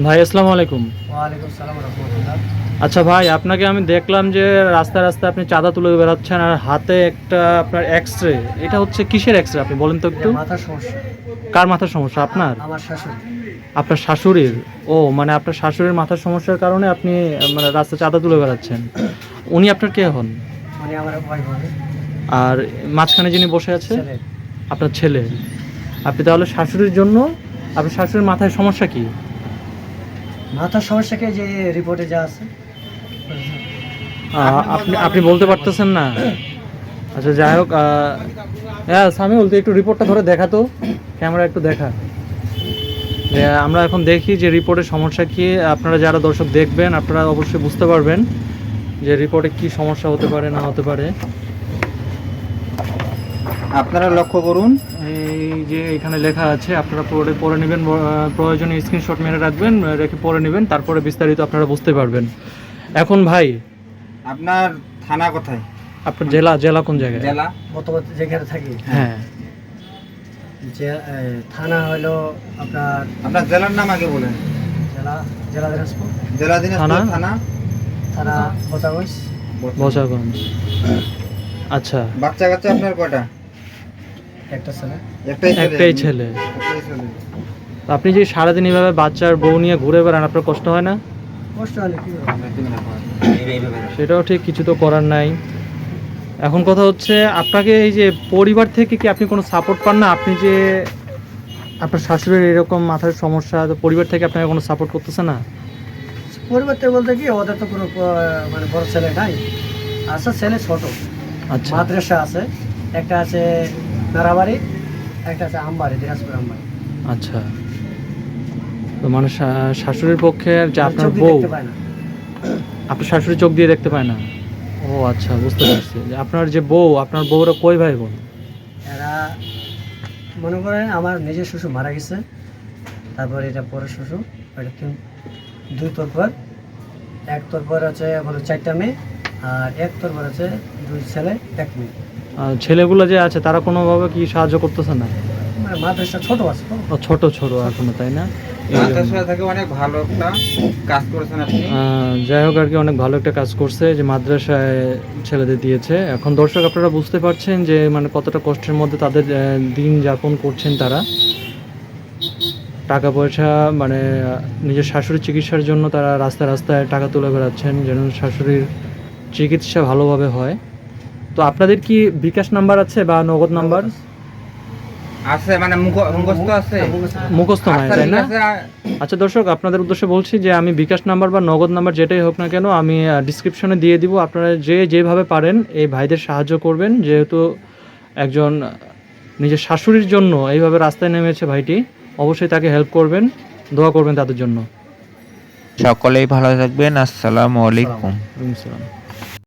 ভাই আসসালামু আলাইকুম। আচ্ছা ভাই আপনাকে আমি দেখলাম যে রাস্তায় রাস্তায় আপনি চাঁদা তুলে বেড়াচ্ছেন আর হাতে একটা আপনার এক্স রে এটা হচ্ছে কিসের এক্স রে আপনি বলেন তো একটু? কার মাথার সমস্যা? আপনার? আপনার শাশুড়ির? ও মানে আপনার শাশুড়ির মাথার সমস্যার কারণে আপনি মানে রাস্তায় চাঁদা তুলে বেড়াচ্ছেন। উনি আপনার কে হন? মানে আর মাঝখানে যিনি বসে আছে? আপনার ছেলে। আপনি তাহলে শাশুড়ির জন্য আপনার শাশুড়ির মাথায় সমস্যা কি? মাথার সমস্যাকে যে রিপোর্টে যা আছে। আপনি আপনি বলতে পারতেছেন না। আচ্ছা যাই হোক হ্যাঁ সামিউল, তুই একটু রিপোর্টটা ধরে দেখা তো। ক্যামেরা একটু দেখা। আমরা এখন দেখি যে রিপোর্টের সমস্যা কি। আপনারা যারা দর্শক দেখবেন, আপনারা অবশ্যই বুঝতে পারবেন যে রিপোর্টে কি সমস্যা হতে পারে, না হতে পারে। আপনারা লক্ষ্য করুন। এই যে এখানে লেখা আছে আপনারা পরে পড়ে নেবেন আহ, প্রয়োজনে স্ক্রিনশট মেরে রাখবেন রেখে পরে নেবেন তারপরে বিস্তারিত আপনারা বুঝতে পারবেন। এখন ভাই আপনার থানা কোথায়? আপনার জেলা জেলা কোন জায়গায়? জেলা? বর্তমান যেখানে থাকি হ্যাঁ। যে থানা হলো আপনার আপনার জেলার নাম আগে বলেন। জেলা জেলা দিনাজপুর। জেলা দিনাজপুর থানা? থানা? বোচাগঞ্জ। বসাগঞ্জ আচ্ছা। বাচ্চা কাচ্চা আপনার ছেলে একটাই ছেলে। আপনি যে সারাদিন এভাবে বাচ্চার বউ নিয়ে ঘুরে বেড়ান আপনার কষ্ট হয় না? সেটাও ঠিক কিছু তো করার নাই। এখন কথা হচ্ছে আপনাকে এই যে পরিবার থেকে কি আপনি কোনো সাপোর্ট পান না? আপনি যে আপনার শাশুড়ির এরকম মাথার সমস্যা তো পরিবার থেকে আপনাকে কোনো সাপোর্ট করতেছে না? পরিবার থেকে বলতে কি ওদের তো কোনো মানে বড় ছেলে নাই। আছে ছেলে ছোট। আচ্ছা। মাদ্রাসা আছে একটা আছে নারাবাড়ি একটা আছে আমবাড়ি দিনাজপুর আমবাড়ি আচ্ছা। তো মানে শাশুড়ির পক্ষে যে আপনার বউ আপনার শাশুড়ি চোখ দিয়ে দেখতে পায় না? ও আচ্ছা বুঝতে পারছি। যে আপনার যে বউ আপনার বউরা কই ভাই বোন? এরা মনে করেন আমার নিজের শ্বশুর মারা গেছে তারপর এটা পরের শ্বশুর এটা তিন দুই তরফর। এক তরফর আছে বলো চারটা মেয়ে আর এক তরফর আছে দুই ছেলে এক মেয়ে। ছেলেগুলো যে আছে তারা কোনোভাবে কি সাহায্য করতেছে না? মানে মাদ্রাসা ছোট আছে ছোট ছোট এখনও তাই না? এই জন্য। মাদ্রাসা থেকে অনেক ভালো একটা কাজ করেছেন আপনি। যাই হোক আর কি অনেক ভালো একটা কাজ করছে যে মাদ্রাসায় ছেলেদের দিয়েছে। এখন দর্শক আপনারা বুঝতে পারছেন যে মানে কতটা কষ্টের মধ্যে তাদের দিন যাপন করছেন তারা। টাকা পয়সা মানে নিজের শাশুড়ির চিকিৎসার জন্য তারা রাস্তায় রাস্তায় টাকা তুলে বেড়াচ্ছেন যেন শাশুড়ির চিকিৎসা ভালোভাবে হয়। তো আপনাদের কি বিকাশ নাম্বার আছে বা নগদ নাম্বার? আছে মানে মুখস্থ আছে। মুখস্থ নয় আচ্ছা, তাই না? আচ্ছা দর্শক আপনাদের উদ্দেশ্যে বলছি যে আমি বিকাশ নাম্বার বা নগদ নাম্বার যেটাই হোক না কেন আমি ডিসক্রিপশনে দিয়ে দিব। আপনারা যে যেভাবে পারেন এই ভাইদের সাহায্য করবেন। যেহেতু একজন নিজের শাশুড়ির জন্য এইভাবে রাস্তায় নেমেছে ভাইটি অবশ্যই তাকে হেল্প করবেন দোয়া করবেন তাদের জন্য। সকলেই ভালো থাকবেন। আসসালামু আলাইকুম।